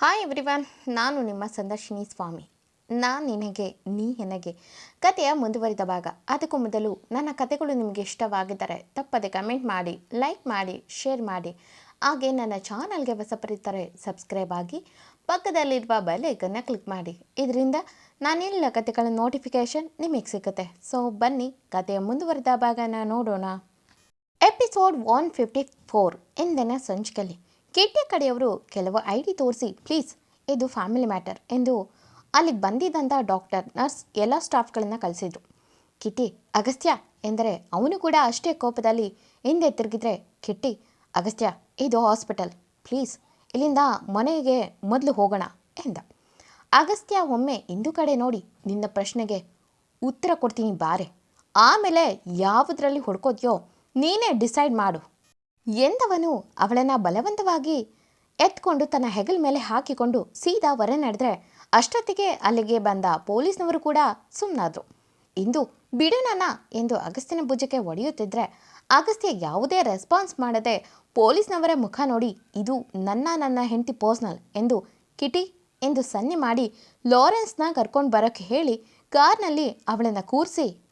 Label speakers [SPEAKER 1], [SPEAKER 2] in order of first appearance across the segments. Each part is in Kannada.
[SPEAKER 1] ಹಾಯ್ ಎವ್ರಿವನ್ ನಾನು ನಿಮ್ಮ ಸಂದರ್ಶಿನಿ ಸ್ವಾಮಿ. ನಾನು ನಿನಗೆ, ನೀ ನನಗೆ ಕಥೆಯ ಮುಂದುವರಿದ ಭಾಗ. ಅದಕ್ಕೂ ಮೊದಲು ನನ್ನ ಕಥೆಗಳು ನಿಮಗೆ ಇಷ್ಟವಾಗಿದ್ದರೆ ತಪ್ಪದೆ ಕಮೆಂಟ್ ಮಾಡಿ ಲೈಕ್ ಮಾಡಿ ಶೇರ್ ಮಾಡಿ. ಹಾಗೆ ನನ್ನ ಚಾನಲ್ಗೆ ಹೊಸಪರಿದ್ದರೆ ಸಬ್ಸ್ಕ್ರೈಬ್ ಆಗಿ, ಪಕ್ಕದಲ್ಲಿರುವ ಬೆಲೈಕನ್ನು ಕ್ಲಿಕ್ ಮಾಡಿ. ಇದರಿಂದ ನಾನೆಲ್ಲ ಕಥೆಗಳ ನೋಟಿಫಿಕೇಷನ್ ನಿಮಗೆ ಸಿಗುತ್ತೆ. ಸೊ ಬನ್ನಿ ಕಥೆಯ ಮುಂದುವರಿದ ಭಾಗನ ನೋಡೋಣ. ಎಪಿಸೋಡ್ ಒನ್ ಫಿಫ್ಟಿ ಫೋರ್ ಎಂದಿನ ಸಂಚಿಕೆಯಲ್ಲಿ ಕಿಟ್ಟಿ ಕಡೆಯವರು ಕೆಲವು ಐ ಡಿ ತೋರಿಸಿ, ಪ್ಲೀಸ್, ಇದು ಫ್ಯಾಮಿಲಿ ಮ್ಯಾಟರ್ ಎಂದು ಅಲ್ಲಿಗೆ ಬಂದಿದ್ದಂಥ ಡಾಕ್ಟರ್, ನರ್ಸ್ ಎಲ್ಲ ಸ್ಟಾಫ್ಗಳನ್ನು ಕಳಿಸಿದ್ರು. ಕಿಟ್ಟಿ ಅಗಸ್ತ್ಯ ಎಂದರೆ ಅವನು ಕೂಡ ಅಷ್ಟೇ ಕೋಪದಲ್ಲಿ ಹಿಂದೆ ತಿರುಗಿದ್ರೆ ಕಿಟ್ಟಿ ಅಗಸ್ತ್ಯ, ಇದು ಹಾಸ್ಪಿಟಲ್, ಪ್ಲೀಸ್, ಇಲ್ಲಿಂದ ಮನೆಗೆ ಮೊದಲು ಹೋಗೋಣ ಎಂದ. ಅಗಸ್ತ್ಯ ಒಮ್ಮೆ ಇಂದು ಕಡೆ ನೋಡಿ, ನಿನ್ನ ಪ್ರಶ್ನೆಗೆ ಉತ್ತರ ಕೊಡ್ತೀನಿ, ಬಾರೆ. ಆಮೇಲೆ ಯಾವುದರಲ್ಲಿ ಹುಡ್ಕೋತೀಯೋ, ನೀನೇ ಡಿಸೈಡ್ ಮಾಡು ಎಂದವನು ಅವಳನ್ನು ಬಲವಂತವಾಗಿ ಎತ್ಕೊಂಡು ತನ್ನ ಹೆಗಲ ಮೇಲೆ ಹಾಕಿಕೊಂಡು ಸೀದಾ ಹೊರ ನಡೆದ್ರೆ ಅಷ್ಟೊತ್ತಿಗೆ ಅಲ್ಲಿಗೆ ಬಂದ ಪೊಲೀಸ್ನವರು ಕೂಡ ಸುಮ್ಮನಾದ್ರು ಇಂದು ಬಿಡು ಎಂದು ಅಗಸ್ತ್ಯನ ಭುಜಕ್ಕೆ ಒಡೆಯುತ್ತಿದ್ರೆ ಅಗಸ್ತ್ಯ ಯಾವುದೇ ರೆಸ್ಪಾನ್ಸ್ ಮಾಡದೆ ಪೊಲೀಸ್ನವರ ಮುಖ ನೋಡಿ, ಇದು ನನ್ನ ನನ್ನ ಹೆಂಡತಿ ಪರ್ಸ್ನಲ್ ಎಂದು ಕಿಟಿ ಎಂದು ಸನ್ನೆ ಮಾಡಿ ಲಾರೆನ್ಸ್ನ ಕರ್ಕೊಂಡು ಬರೋಕ್ಕೆ ಹೇಳಿ ಕಾರ್ನಲ್ಲಿ ಅವಳನ್ನು ಕೂರಿಸಿ,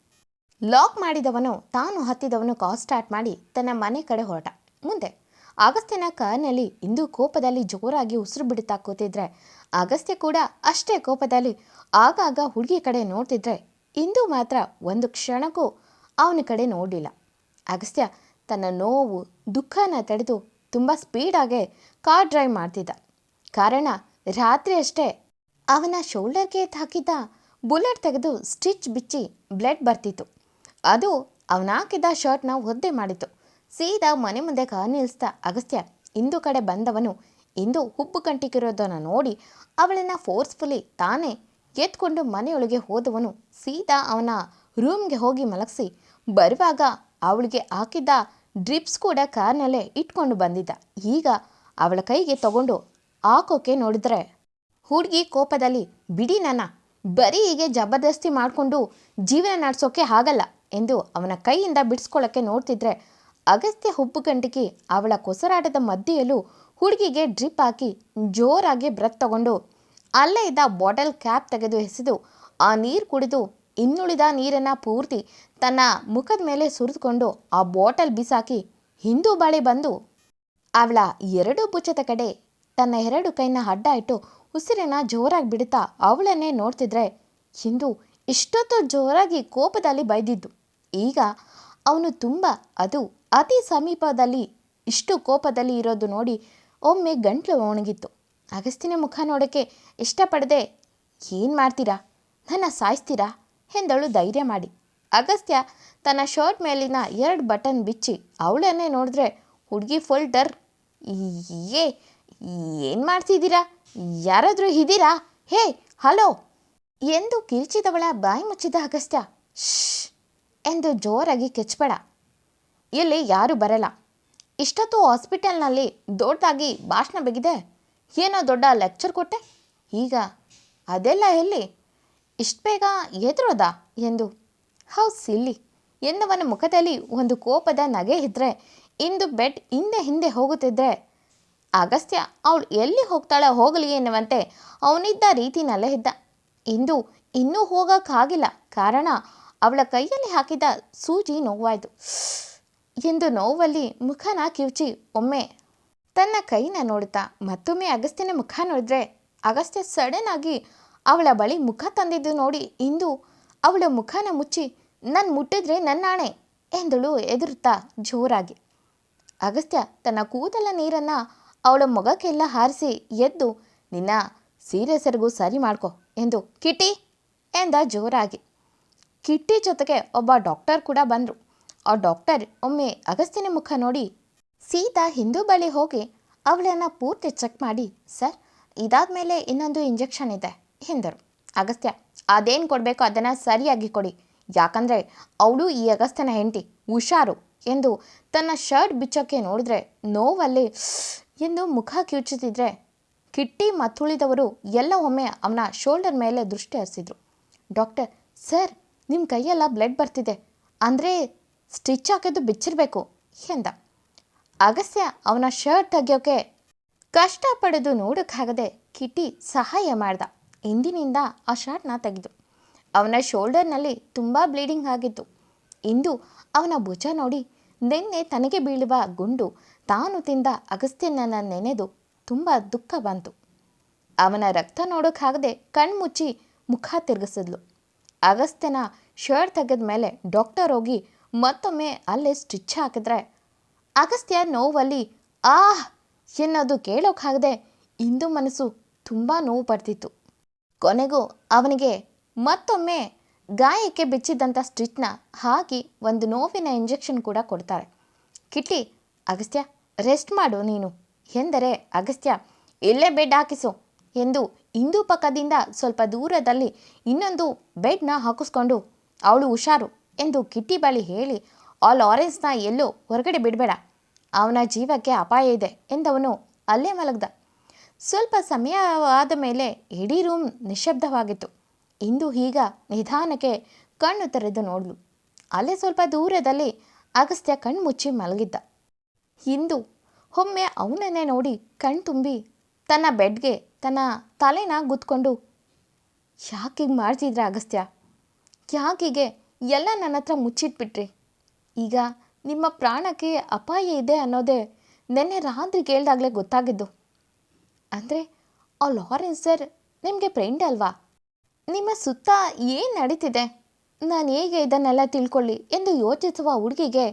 [SPEAKER 1] ಲಾಕ್ ಮಾಡಿದವನು ತಾನು ಹತ್ತಿದವನು ಕಾಲ್ ಸ್ಟಾರ್ಟ್ ಮಾಡಿ ತನ್ನ ಮನೆ ಕಡೆ ಹೊರಟ. ಮುಂದೆ, ಅಗಸ್ತ್ಯನ ಕಾರ್ನಲ್ಲಿ ಇಂದು ಕೋಪದಲ್ಲಿ ಜೋರಾಗಿ ಉಸಿರು ಬಿಡುತ್ತಾ ಕೂತಿದ್ರೆ, ಅಗಸ್ತ್ಯ ಕೂಡ ಅಷ್ಟೇ ಕೋಪದಲ್ಲಿ ಆಗಾಗ ಹುಡುಗಿ ಕಡೆ ನೋಡ್ತಿದ್ರೆ ಇಂದು ಮಾತ್ರ ಒಂದು ಕ್ಷಣಕ್ಕೂ ಅವನ ಕಡೆ ನೋಡಿಲ್ಲ ಅಗಸ್ತ್ಯ ತನ್ನ ನೋವು, ದುಃಖನ ತಡೆದು ತುಂಬ ಸ್ಪೀಡಾಗೆ ಕಾರ್ ಡ್ರೈವ್ ಮಾಡ್ತಿದ್ದ. ಕಾರಣ ರಾತ್ರಿ ಅಷ್ಟೇ ಅವನ ಶೋಲ್ಡರ್ಗೆ ಹಾಕಿದ್ದ ಬುಲೆಟ್ ತೆಗೆದು ಸ್ಟಿಚ್ ಬಿಚ್ಚಿ ಬ್ಲಡ್ ಬರ್ತಿತ್ತು. ಅದು ಅವನ ಹಾಕಿದ್ದ ಶರ್ಟ್ನ ಒದ್ದೆ ಮಾಡಿತು ಸೀದಾ ಮನೆ ಮುಂದೆ ಕಾರ್ ನಿಲ್ಲಿಸ್ತಾ ಅಗಸ್ತ್ಯ ಇಂದು ಕಡೆ ಬಂದವನು ಇಂದು ಹುಬ್ಬು ಕಂಟಿಕಿರೋದನ್ನು ನೋಡಿ ಅವಳನ್ನು ಫೋರ್ಸ್ಫುಲಿ ತಾನೇ ಎತ್ಕೊಂಡು ಮನೆಯೊಳಗೆ ಹೋದವನು ಸೀದಾ ಅವನ ರೂಮ್ಗೆ ಹೋಗಿ ಮಲಗಿಸಿ ಬರುವಾಗ ಅವಳಿಗೆ ಹಾಕಿದ್ದ ಡ್ರಿಪ್ಸ್ ಕೂಡ ಕಾರ್ನಲ್ಲೇ ಇಟ್ಕೊಂಡು ಬಂದಿದ್ದ. ಈಗ ಅವಳ ಕೈಗೆ ತಗೊಂಡು ಹಾಕೋಕೆ ನೋಡಿದ್ರೆ ಹುಡುಗಿ ಕೋಪದಲ್ಲಿ, ಬಿಡಿ ನನ್ನ ಬರೀ ಹೀಗೆ ಜಬರ್ದಸ್ತಿ ಮಾಡಿಕೊಂಡು ಜೀವನ ನಡೆಸೋಕೆ ಆಗಲ್ಲ ಎಂದು ಅವನ ಕೈಯಿಂದ ಬಿಡಿಸ್ಕೊಳ್ಳೋಕ್ಕೆ ನೋಡ್ತಿದ್ರೆ ಅಗಸ್ತ್ಯ ಹುಬ್ಬು ಗಂಟಿಗೆ ಅವಳ ಕೊಸರಾಟದ ಮಧ್ಯೆಯಲ್ಲೂ ಹುಡುಗಿಗೆ ಡ್ರಿಪ್ ಹಾಕಿ ಜೋರಾಗಿ ಬ್ರೆತ್ ತಗೊಂಡು ಅಲ್ಲೇ ಇದ್ದ ಬಾಟಲ್ ಕ್ಯಾಪ್ ತೆಗೆದು ಎಸೆದು ಆ ನೀರು ಕುಡಿದು ಇನ್ನುಳಿದ ನೀರನ್ನು ಪೂರ್ತಿ ತನ್ನ ಮುಖದ ಮೇಲೆ ಸುರಿದುಕೊಂಡು ಆ ಬಾಟಲ್ ಬಿಸಾಕಿ ಹಿಂದೂ ಬಾಳೆ ಬಂದು ಅವಳ ಎರಡು ಭುಜದ ಕಡೆ ತನ್ನ ಎರಡು ಕೈನ ಅಡ್ಡ ಇಟ್ಟು ಉಸಿರನ್ನ ಜೋರಾಗಿ ಬಿಡುತ್ತಾ ಅವಳನ್ನೇ ನೋಡ್ತಿದ್ರೆ ಹಿಂದೂ ಇಷ್ಟೊತ್ತು ಜೋರಾಗಿ ಕೋಪದಲ್ಲಿ ಬೈದಿದ್ದು. ಈಗ ಅವನು ತುಂಬ ಅದು ಅತಿ ಸಮೀಪದಲ್ಲಿ ಇಷ್ಟು ಕೋಪದಲ್ಲಿ ಇರೋದು ನೋಡಿ ಒಮ್ಮೆ ಗಂಟಲು ಒಣಗಿತ್ತು. ಅಗಸ್ತಿನ ಮುಖ ನೋಡೋಕ್ಕೆ ಇಷ್ಟಪಡದೆ, ಏನು ಮಾಡ್ತೀರಾ? ನನ್ನ ಸಾಯಿಸ್ತೀರಾ? ಎಂದಳು ಧೈರ್ಯ ಮಾಡಿ. ಅಗಸ್ತ್ಯ ತನ್ನ ಶರ್ಟ್ ಮೇಲಿನ ಎರಡು ಬಟನ್ ಬಿಚ್ಚಿ ಅವಳನ್ನೇ ನೋಡಿದ್ರೆ ಹುಡುಗಿ ಫುಲ್ ಡರ್ ಏ, ಏನು ಮಾಡ್ತಿದ್ದೀರಾ? ಯಾರಾದರೂ ಇದ್ದೀರಾ ಹೇ, ಹಲೋ! ಎಂದು ಕಿರಿಚಿದವಳ ಬಾಯಿ ಮುಚ್ಚಿದ ಅಗಸ್ತ್ಯ ಶ್ ಎಂದು ಜೋರಾಗಿ ಕೆಚ್ಚಬೇಡ ಇಲ್ಲಿ ಯಾರೂ ಬರಲ್ಲ. ಇಷ್ಟೊತ್ತು ಹಾಸ್ಪಿಟಲ್ನಲ್ಲಿ ದೊಡ್ಡದಾಗಿ ಭಾಷಣ ಬಿಗಿದೆ. ಏನೋ ದೊಡ್ಡ ಲೆಕ್ಚರ್ ಕೊಟ್ಟೆ. ಈಗ ಅದೆಲ್ಲ ಎಲ್ಲಿ? ಇಷ್ಟು ಬೇಗ ಎದುರೋದ ಎಂದು. ಹೌ ಸಿಲ್ಲಿ. ಎನ್ನುವನ ಮುಖದಲ್ಲಿ ಒಂದು ಕೋಪದ ನಗೆ ಇದ್ದರೆ ಇಂದು ಬೆಡ್ ಹಿಂದೆ ಹಿಂದೆ ಹೋಗುತ್ತಿದ್ದರೆ ಅಗಸ್ತ್ಯ ಅವಳು ಎಲ್ಲಿ ಹೋಗ್ತಾಳೆ ಹೋಗಲಿ ಎನ್ನುವಂತೆ ಅವನಿದ್ದ ರೀತಿನಲ್ಲೇ ಇದ್ದ. ಇಂದು ಇನ್ನೂ ಹೋಗೋಕ್ಕಾಗಿಲ್ಲ. ಕಾರಣ ಅವಳ ಕೈಯಲ್ಲಿ ಹಾಕಿದ ಸೂಜಿ ನೋವಾಯಿತು. ಎಂದು ನೋವಲ್ಲಿ ಮುಖನ ಕಿವುಚಿ ಒಮ್ಮೆ ತನ್ನ ಕೈನ ನೋಡುತ್ತಾ ಮತ್ತೊಮ್ಮೆ ಅಗಸ್ತ್ಯನ ಮುಖ ನೋಡಿದ್ರೆ ಅಗಸ್ತ್ಯ ಸಡನ್ ಆಗಿ ಅವಳ ಬಳಿ ಮುಖ ತಂದಿದ್ದು ನೋಡಿ ಇಂದು ಅವಳ ಮುಖನ ಮುಚ್ಚಿ ನನ್ನ ಮುಟ್ಟಿದ್ರೆ ನನ್ನಾಣೆ ಎಂದಳು ಎದುರುತ್ತಾ ಜೋರಾಗಿ. ಅಗಸ್ತ್ಯ ತನ್ನ ಕೂದಲ ನೀರನ್ನು ಅವಳ ಮೊಗಕ್ಕೆಲ್ಲ ಹಾರಿಸಿ ಎದ್ದು, ನಿನ್ನ ಸೀರೆ ಸೆರಗು ಸರಿ ಮಾಡ್ಕೊ ಎಂದು ಕಿಟಿ ಎಂದ ಜೋರಾಗಿ. ಕಿಟ್ಟಿ ಜೊತೆಗೆ ಒಬ್ಬ ಡಾಕ್ಟರ್ ಕೂಡ ಬಂದರು. ಆ ಡಾಕ್ಟರ್ ಒಮ್ಮೆ ಅಗಸ್ತಿನ ಮುಖ ನೋಡಿ, ಸೀತಾ ಹಿಂದೂ ಬಳಿ ಹೋಗಿ ಅವಳನ್ನು ಪೂರ್ತಿ ಚೆಕ್ ಮಾಡಿ, ಸರ್, ಇದಾದ ಮೇಲೆ ಇನ್ನೊಂದು ಇಂಜೆಕ್ಷನ್ ಇದೆ, ಎಂದರು. ಅಗಸ್ತ್ಯ, ಅದೇನು ಕೊಡಬೇಕು ಅದನ್ನು ಸರಿಯಾಗಿ ಕೊಡಿ. ಯಾಕಂದರೆ ಅವಳು ಈ ಅಗಸ್ತ್ಯನ ಹೆಂಡತಿ, ಹುಷಾರು ಎಂದು ತನ್ನ ಶರ್ಟ್ ಬಿಚ್ಚೋಕ್ಕೆ ನೋಡಿದ್ರೆ ನೋವಲ್ಲಿ ಎಂದು ಮುಖ ಕಿವುಚುತ್ತಿದ್ರೆ ಕಿಟ್ಟಿ ಮತ್ತುಳಿದವರು ಎಲ್ಲ ಒಮ್ಮೆ ಅವನ ಶೋಲ್ಡರ್ ಮೇಲೆ ದೃಷ್ಟಿ ಹರಿಸಿದ್ರು. ಡಾಕ್ಟರ್, ಸರ್ ನಿಮ್ಮ ಕೈಯೆಲ್ಲ ಬ್ಲಡ್ ಬರ್ತಿದೆ. ಅಂದರೆ ಸ್ಟಿಚ್ ಹಾಕಿದ್ದು ಬಿಚ್ಚಿರಬೇಕು, ಎಂದ. ಅಗಸ್ತ್ಯ ಅವನ ಶರ್ಟ್ ತೆಗೆಯೋಕೆ ಕಷ್ಟಪಡೋದು ನೋಡೋಕ್ಕಾಗದೆ ಕಿಟಿ ಸಹಾಯ ಮಾಡ್ದ. ಇಂದಿನಿಂದ ಆ ಶರ್ಟ್ನ ತೆಗೆದು. ಅವನ ಶೋಲ್ಡರ್ನಲ್ಲಿ ತುಂಬ ಬ್ಲೀಡಿಂಗ್ ಆಗಿತ್ತು. ಇಂದು ಅವನ ಭುಜ ನೋಡಿ ನಿನ್ನೆ ತನಗೆ ಬೀಳುವ ಗುಂಡು ತಾನು ತಿಂದ ಅಗಸ್ತ್ಯನನ್ನು ನೆನೆದು ತುಂಬ ದುಃಖ ಬಂತು. ಅವನ ರಕ್ತ ನೋಡೋಕ್ಕಾಗದೆ ಕಣ್ಮುಚ್ಚಿ ಮುಖ ತಿರುಗಿಸಿದ್ಲು. ಅಗಸ್ತ್ಯನ ಶರ್ಟ್ ತೆಗೆದ ಮೇಲೆ ಡಾಕ್ಟರ್ ಹೋಗಿ ಮತ್ತೊಮ್ಮೆ ಅಲ್ಲೇ ಸ್ಟಿಚ್ ಹಾಕಿದ್ರೆ ಅಗಸ್ತ್ಯ ನೋವಲ್ಲಿ ಆಹ್ ಎನ್ನೋದು ಕೇಳೋಕ್ಕಾಗದೆ ಇಂದು ಮನಸ್ಸು ತುಂಬ ನೋವು ಪಡ್ತಿತ್ತು. ಕೊನೆಗೂ ಅವನಿಗೆ ಮತ್ತೊಮ್ಮೆ ಗಾಯಕ್ಕೆ ಬಿಚ್ಚಿದ್ದಂಥ ಸ್ಟಿಚ್ನ ಹಾಕಿ ಒಂದು ನೋವಿನ ಇಂಜೆಕ್ಷನ್ ಕೂಡ ಕೊಡ್ತಾರೆ. ಕಿಟ್ಟಿ, ಅಗಸ್ತ್ಯ, ರೆಸ್ಟ್ ಮಾಡು ನೀನು ಎಂದರೆ ಅಗಸ್ತ್ಯ, ಇಲ್ಲೇ ಬೆಡ್ ಹಾಕಿಸು ಎಂದು ಇಂದು ಪಕ್ಕದಿಂದ ಸ್ವಲ್ಪ ದೂರದಲ್ಲಿ ಇನ್ನೊಂದು ಬೆಡ್ನ ಹಾಕಿಸ್ಕೊಂಡು ಅವಳು ಹುಷಾರು. ಎಂದು ಕಿಟ್ಟಿ ಬಳಿ ಹೇಳಿ, ಆ ಲಾರೆನ್ಸ್ನ ಎಲ್ಲೂ ಹೊರಗಡೆ ಬಿಡಬೇಡ. ಅವನ ಜೀವಕ್ಕೆ ಅಪಾಯ ಇದೆ ಎಂದವನು ಅಲ್ಲೇ ಮಲಗ್ದ. ಸ್ವಲ್ಪ ಸಮಯವಾದ ಮೇಲೆ ಇಡೀ ರೂಮ್ ನಿಶ್ಶಬ್ದವಾಗಿತ್ತು ಇಂದು ಈಗ ನಿಧಾನಕ್ಕೆ ಕಣ್ಣು ತೆರೆದು ನೋಡಲು. ಅಲ್ಲೇ ಸ್ವಲ್ಪ ದೂರದಲ್ಲಿ ಅಗಸ್ತ್ಯ ಕಣ್ಣು ಮುಚ್ಚಿ ಮಲಗಿದ್ದ. ಇಂದು ಒಮ್ಮೆ ಅವನನ್ನೇ ನೋಡಿ ಕಣ್ ತುಂಬಿ ತನ್ನ ಬೆಡ್ಗೆ ತನ್ನ ತಲೆನ ಗುತ್ಕೊಂಡು, ಯಾಕೀಗ ಮಾಡ್ತಿದ್ರ ಅಗಸ್ತ್ಯ? ಯಾಕೀಗೆ ಎಲ್ಲ ನನ್ನ ಹತ್ರ ಮುಚ್ಚಿಟ್ಬಿಟ್ರಿ. ಈಗ ನಿಮ್ಮ ಪ್ರಾಣಕ್ಕೆ ಅಪಾಯ ಇದೆ ಅನ್ನೋದೇ ನೆನ್ನೆ ರಾತ್ರಿ ಕೇಳಿದಾಗಲೇ ಗೊತ್ತಾಗಿದ್ದು. ಅಂದರೆ ಆ ಲಾರೆನ್ಸ್ ಸರ್ ನಿಮಗೆ ಫ್ರೆಂಡ್ ಅಲ್ವಾ? ನಿಮ್ಮ ಸುತ್ತ ಏನು ನಡೀತಿದೆ? ನಾನು ಹೇಗೆ ಇದನ್ನೆಲ್ಲ ತಿಳ್ಕೊಳ್ಳಿ ಎಂದು ಯೋಚಿಸುವ ಹುಡುಗಿಗೆ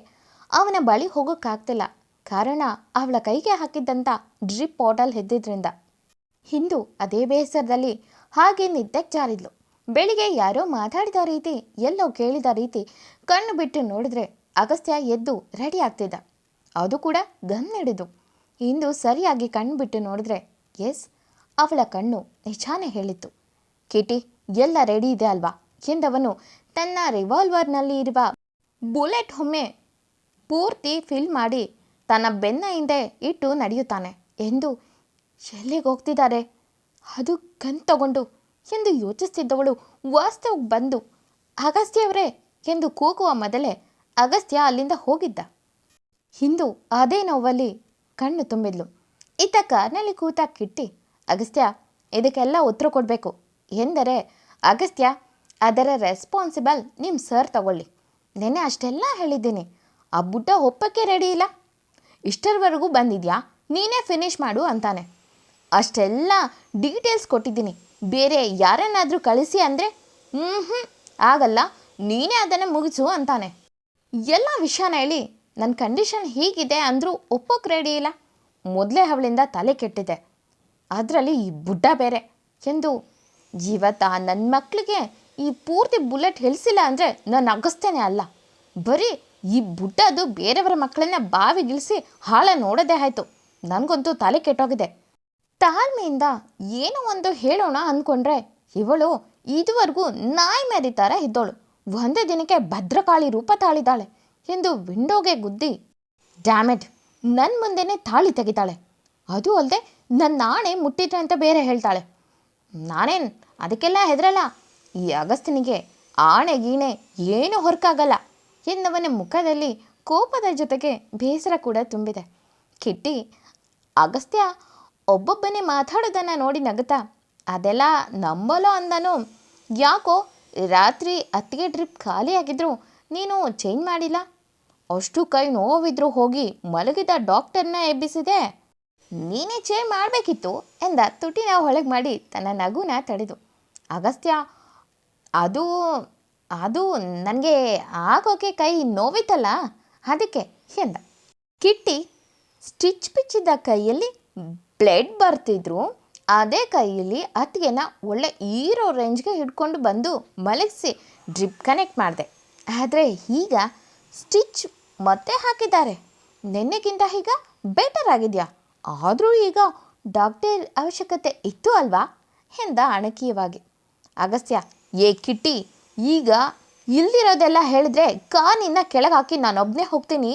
[SPEAKER 1] ಅವನ ಬಳಿ ಹೋಗೋಕ್ಕಾಗ್ತಿಲ್ಲ. ಕಾರಣ ಅವಳ ಕೈಗೆ ಹಾಕಿದ್ದಂಥ ಡ್ರಿಪ್ ಬಾಟಲ್ ಹೆದ್ದಿದ್ರಿಂದ. ಹಿಂದೂ ಅದೇ ಬೇಸರದಲ್ಲಿ ಹಾಗೆ ನಿದ್ದೆಗೆ ಜಾರಿದ್ಲು. ಬೆಳಿಗ್ಗೆ ಯಾರೋ ಮಾತಾಡಿದ ರೀತಿ, ಎಲ್ಲೋ ಕೇಳಿದ ರೀತಿ ಕಣ್ಣು ಬಿಟ್ಟು ನೋಡಿದ್ರೆ ಅಗಸ್ತ್ಯ ಎದ್ದು ರೆಡಿ ಆಗ್ತಿದ್ದ. ಅದು ಕೂಡ ಗನ್ ಹಿಡಿದು ಇಂದು ಸರಿಯಾಗಿ ಕಣ್ಣು ಬಿಟ್ಟು ನೋಡಿದ್ರೆ, ಎಸ್, ಅವಳ ಕಣ್ಣು ನಿಜಾನೇ ಹೇಳಿತ್ತು. ಕಿಟಿ, ಎಲ್ಲ ರೆಡಿ ಇದೆ ಅಲ್ವಾ? ಎಂದವನು ತನ್ನ ರಿವಾಲ್ವರ್ನಲ್ಲಿ ಇರುವ ಬುಲೆಟ್ ಒಮ್ಮೆ ಪೂರ್ತಿ ಫಿಲ್ ಮಾಡಿ ತನ್ನ ಬೆನ್ನ ಹಿಂದೆ ಇಟ್ಟು ನಡೆಯುತ್ತಾನೆ ಎಂದು ಎಲ್ಲಿಗೆ ಹೋಗ್ತಿದ್ದಾರೆ ಅದು ಗನ್ ತಗೊಂಡು ಎಂದು ಯೋಚಿಸುತ್ತಿದ್ದವಳು ವಾಸ್ತವಕ್ಕೆ ಬಂದು ಅಗಸ್ತ್ಯವರೇ ಎಂದು ಕೂಗುವ ಮೊದಲೇ ಅಗಸ್ತ್ಯ ಅಲ್ಲಿಂದ ಹೋಗಿದ್ದ. ಹಿಂದು ಅದೇ ನೋವಲ್ಲಿ ಕಣ್ಣು ತುಂಬಿದ್ಲು. ಇತ್ತ ಕಾರ್ನಲ್ಲಿ ಕೂತ ಕಿಟ್ಟಿ, ಅಗಸ್ತ್ಯ, ಇದಕ್ಕೆಲ್ಲ ಉತ್ತರ ಕೊಡಬೇಕು. ಎಂದರೆ, ಅಗಸ್ತ್ಯ, ಅದರ ರೆಸ್ಪಾನ್ಸಿಬಲ್ ನಿಮ್ಮ ಸರ್ ತಗೊಳ್ಳಿ. ನೆನೆ ಅಷ್ಟೆಲ್ಲ ಹೇಳಿದ್ದೀನಿ. ಆ ಬುಡ್ಡ ಒಪ್ಪಕ್ಕೆ ರೆಡಿ ಇಲ್ಲ. ಇಷ್ಟರವರೆಗೂ ಬಂದಿದ್ಯಾ? ನೀನೇ ಫಿನಿಷ್ ಮಾಡು ಅಂತಾನೆ. ಅಷ್ಟೆಲ್ಲ ಡೀಟೇಲ್ಸ್ ಕೊಟ್ಟಿದ್ದೀನಿ. ಬೇರೆ ಯಾರನ್ನಾದರೂ ಕಳಿಸಿ ಅಂದರೆ ಹ್ಞೂ ಹ್ಞೂ ಆಗಲ್ಲ, ನೀನೇ ಅದನ್ನು ಮುಗಿಸು ಅಂತಾನೆ. ಎಲ್ಲ ವಿಷಯನ ಹೇಳಿ ನನ್ನ ಕಂಡೀಷನ್ ಹೀಗಿದೆ ಅಂದರೂ ಒಪ್ಪೋಕೆ ರೆಡಿ ಇಲ್ಲ. ಮೊದಲೇ ಅವಳಿಂದ ತಲೆ ಕೆಟ್ಟಿದೆ. ಅದರಲ್ಲಿ ಈ ಬುಡ್ಡ ಬೇರೆ. ಎಂದು ಇವತ್ತ ನನ್ನ ಮಕ್ಕಳಿಗೆ ಈ ಪೂರ್ತಿ ಬುಲೆಟ್ ಹೆಲ್ಸಿಲ್ಲ ಅಂದರೆ ನಾನು ಅಗಸ್ತೇನೆ ಅಲ್ಲ. ಬರೀ ಈ ಬುಡ್ಡದು ಬೇರೆಯವರ ಮಕ್ಕಳನ್ನ ಬಾವಿಗಿಳಿಸಿ ಹಾಳ ನೋಡೋದೇ ಆಯಿತು. ನನಗಂತೂ ತಲೆ ಕೆಟ್ಟೋಗಿದೆ. ತಾಳ್ಮೆಯಿಂದ ಏನೋ ಒಂದು ಹೇಳೋಣ ಅಂದ್ಕೊಂಡ್ರೆ ಇವಳು ಇದುವರೆಗೂ ನಾಯಿ ಮೇರಿ ಥರ ಇದ್ದೋಳು. ಒಂದೇ ದಿನಕ್ಕೆ ಭದ್ರಕಾಳಿ ರೂಪ ತಾಳಿದಾಳೆ. ಎಂದು ವಿಂಡೋಗೆ ಗುದ್ದಿ ಡ್ಯಾಮೆಟ್ ನನ್ನ ಮುಂದೆನೇ ತಾಳಿ ತೆಗಿತಾಳೆ. ಅದು ಅಲ್ಲದೆ ನನ್ನ ನಾಣೆ ಮುಟ್ಟಿದ್ರೆ ಅಂತ ಬೇರೆ ಹೇಳ್ತಾಳೆ. ನಾನೇನು ಅದಕ್ಕೆಲ್ಲ ಹೆದರಲ್ಲ. ಈ ಅಗಸ್ತಿನಿಗೆ ಆಣೆ ಗೀಣೆ ಏನೂ ಹೊರಕಾಗಲ್ಲ. ಎನ್ನವನ ಮುಖದಲ್ಲಿ ಕೋಪದ ಜೊತೆಗೆ ಬೇಸರ ಕೂಡ ತುಂಬಿದೆ. ಕಿಟ್ಟಿ, ಅಗಸ್ತ್ಯ ಒಬ್ಬೊಬ್ಬನೇ ಮಾತಾಡೋದನ್ನು ನೋಡಿ ನಗುತ್ತಾ, ಅದೆಲ್ಲ ನಂಬಲೋ ಅಂದನು. ಯಾಕೋ ರಾತ್ರಿ ಅತ್ತಿಗೆ ಟ್ರಿಪ್ ಖಾಲಿಯಾಗಿದ್ರು ನೀನು ಚೇಂಜ್ ಮಾಡಿಲ್ಲ? ಅಷ್ಟು ಕೈ ನೋವಿದ್ರು ಹೋಗಿ ಮಲಗಿದ ಡಾಕ್ಟರ್ನ ಎಬ್ಬಿಸಿದೆ. ನೀನೇ ಚೇಂಜ್ ಮಾಡಬೇಕಿತ್ತು ಎಂದ ತುಟಿನ ಹೊಳಗೆ ಮಾಡಿ ತನ್ನ ನಗುನ ತಡೆದು. ಅಗಸ್ತ್ಯ, ಅದು ಅದು ನನಗೆ ಆಗೋಕೆ ಕೈ ನೋವಿತ್ತಲ್ಲ, ಅದಕ್ಕೆ ಎಂದ. ಕಿಟ್ಟಿ ಸ್ಟಿಚ್ ಬಿಚ್ಚಿದ್ದ ಕೈಯಲ್ಲಿ ಬ್ಲಡ್ ಬರ್ತಿದ್ರು, ಅದೇ ಕೈಯಲ್ಲಿ ಅತ್ತಿಗೆನ ಒಳ್ಳೆ ಈರೋ ರೇಂಜ್ಗೆ ಹಿಡ್ಕೊಂಡು ಬಂದು ಮಲಗಿಸಿ ಡ್ರಿಪ್ ಕನೆಕ್ಟ್ ಮಾಡಿದೆ. ಆದರೆ ಈಗ ಸ್ಟಿಚ್ ಮತ್ತೆ ಹಾಕಿದ್ದಾರೆ. ನಿನ್ನೆಗಿಂತ ಈಗ ಬೆಟರ್ ಆಗಿದೆಯಾ? ಆದರೂ ಈಗ ಡಾಕ್ಟರ್ ಅವಶ್ಯಕತೆ ಇತ್ತು ಅಲ್ವಾ? ಎಂದ ಅಣಕೀಯವಾಗಿ. ಅಗಸ್ತ್ಯ, ಏ ಕಿಟ್ಟಿ, ಈಗ ಇಲ್ದಿರೋದೆಲ್ಲ ಹೇಳಿದ್ರೆ ಕಾನಿನ ಕೆಳಗೆ ಹಾಕಿ ನಾನೊಬ್ಬನೇ ಹೋಗ್ತೀನಿ?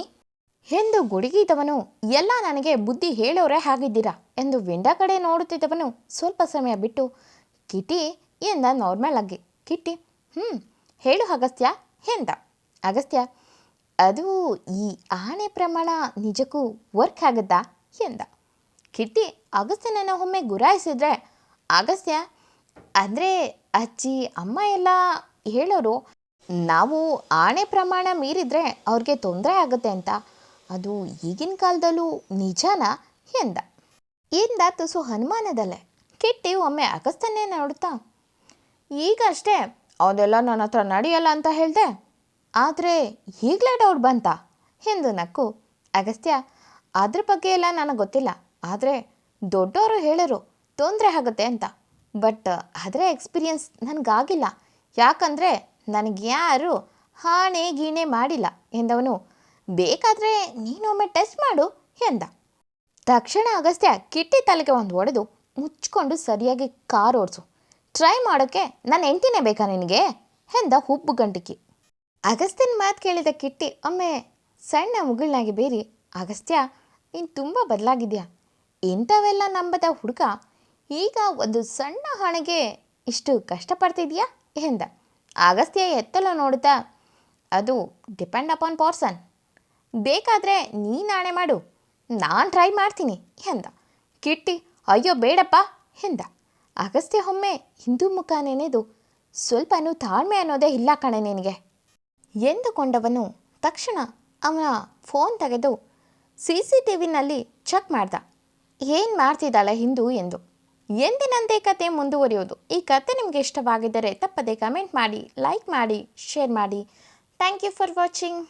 [SPEAKER 1] ಎಂದು ಗುಡುಗಿದವನು, ಎಲ್ಲ ನನಗೆ ಬುದ್ಧಿ ಹೇಳೋರೇ ಹಾಗಿದ್ದೀರಾ? ಎಂದು ವಿಂಡಾ ಕಡೆ ನೋಡುತ್ತಿದ್ದವನು ಸ್ವಲ್ಪ ಸಮಯ ಬಿಟ್ಟು, ಕಿಟಿ, ಎಂದ ನಾರ್ಮಲ್ ಆಗಿ. ಕಿಟ್ಟಿ ಹ್ಞೂ ಹೇಳು ಅಗಸ್ತ್ಯ, ಎಂದ. ಅಗಸ್ತ್ಯ, ಅದು ಈ ಆಣೆ ಪ್ರಮಾಣ ನಿಜಕ್ಕೂ ವರ್ಕ್ ಆಗುತ್ತಾ, ಎಂದ. ಕಿಟ್ಟಿ ಅಗಸ್ತ್ಯನನ್ನು ಒಮ್ಮೆ ಗುರಾಯಿಸಿದ್ರೆ, ಅಗಸ್ತ್ಯ, ಅಂದರೆ ಅಜ್ಜಿ, ಅಮ್ಮ ಎಲ್ಲ ಹೇಳೋರು, ನಾವು ಆಣೆ ಪ್ರಮಾಣ ಮೀರಿದರೆ ಅವ್ರಿಗೆ ತೊಂದರೆ ಆಗುತ್ತೆ ಅಂತ. ಅದು ಈಗಿನ ಕಾಲದಲ್ಲೂ ನಿಜನಾ, ಎಂದ. ಎಂದ ತುಸು ಅನುಮಾನದಲ್ಲೇ ಕಿಟ್ಟಿ ಒಮ್ಮೆ ಅಗಸ್ತನ್ನೇ ನೋಡುತ್ತಾ ಈಗಷ್ಟೇ ಅವದೆಲ್ಲ ನನ್ನ ಹತ್ರ ನಡೆಯಲ್ಲ ಅಂತ ಹೇಳಿದೆ. ಆದರೆ ಈಗಲೇ ಡೌಟ್ ಬಂತ? ಎಂದು ನಕ್ಕು. ಅಗಸ್ತ್ಯ, ಅದ್ರ ಬಗ್ಗೆ ಎಲ್ಲ ನನಗೆ ಗೊತ್ತಿಲ್ಲ. ಆದರೆ ದೊಡ್ಡವರು ಹೇಳರು ತೊಂದರೆ ಆಗುತ್ತೆ ಅಂತ. ಬಟ್ ಅದರ ಎಕ್ಸ್ಪೀರಿಯನ್ಸ್ ನನಗಾಗಿಲ್ಲ. ಯಾಕಂದರೆ ನನಗೆ ಯಾರು ಹಾಣೆ ಗೀಣೆ ಮಾಡಿಲ್ಲ ಎಂದವನು, ಬೇಕಾದರೆ ನೀನೊಮ್ಮೆ ಟೆಸ್ಟ್ ಮಾಡು, ಎಂದ. ತಕ್ಷಣ ಅಗಸ್ತ್ಯ ಕಿಟ್ಟಿ ತಲೆಗೆ ಒಂದು ಒಡೆದು ಮುಚ್ಕೊಂಡು ಸರಿಯಾಗಿ ಕಾರ್ ಓಡಿಸು. ಟ್ರೈ ಮಾಡೋಕ್ಕೆ ನನ್ನ ಎಂಟಿನೇ ಬೇಕಾ ನಿನಗೆ? ಎಂದ ಹುಬ್ಬು ಗಂಟಿಕಿ. ಅಗಸ್ತ್ಯನ ಮಾತು ಕೇಳಿದ ಕಿಟ್ಟಿ ಒಮ್ಮೆ ಸಣ್ಣ ಮುಗುಳ್ನಾಗಿ ಬೇರಿ. ಅಗಸ್ತ್ಯ, ನೀನು ತುಂಬ ಬದಲಾಗಿದ್ಯಾ? ಇಂಥವೆಲ್ಲ ನಂಬದ ಹುಡುಗ ಈಗ ಒಂದು ಸಣ್ಣ ಹಣೆಗೆ ಇಷ್ಟು ಕಷ್ಟಪಡ್ತಿದ್ಯಾ? ಎಂದ. ಅಗಸ್ತ್ಯ ಎತ್ತಲು ನೋಡುತ್ತಾ, ಅದು ಡಿಪೆಂಡ್ ಅಪಾನ್ ಪರ್ಸನ್ ಬೇಕಾದರೆ ನೀ ನಾಣೆ ಮಾಡು. ನಾನು ಟ್ರೈ ಮಾಡ್ತೀನಿ, ಎಂದ. ಕಿಟ್ಟಿ, ಅಯ್ಯೋ ಬೇಡಪ್ಪ, ಎಂದ. ಅಗಸ್ತ್ಯ ಒಮ್ಮೆ ಹಿಂದೂ ಮುಖ ನೆನೆದು, ಸ್ವಲ್ಪನೂ ತಾಳ್ಮೆ ಅನ್ನೋದೇ ಇಲ್ಲ ಕಣೆ ನಿನಗೆ. ಎಂದುಕೊಂಡವನು ತಕ್ಷಣ ಅವನ ಫೋನ್ ತೆಗೆದು ಸಿ ಸಿ ಟಿ ವಿನಲ್ಲಿ ಚೆಕ್ ಮಾಡ್ದ. ಏನು ಮಾಡ್ತಿದ್ದಾಳೆ ಹಿಂದೂ ಎಂದು. ಎಂದಿನಂತೆ ಕತೆ ಮುಂದುವರಿಯೋದು ಈ ಕತೆ ನಿಮಗೆ ಇಷ್ಟವಾಗಿದ್ದರೆ ತಪ್ಪದೆ ಕಮೆಂಟ್ ಮಾಡಿ ಲೈಕ್ ಮಾಡಿ ಶೇರ್ ಮಾಡಿ. Thank you for watching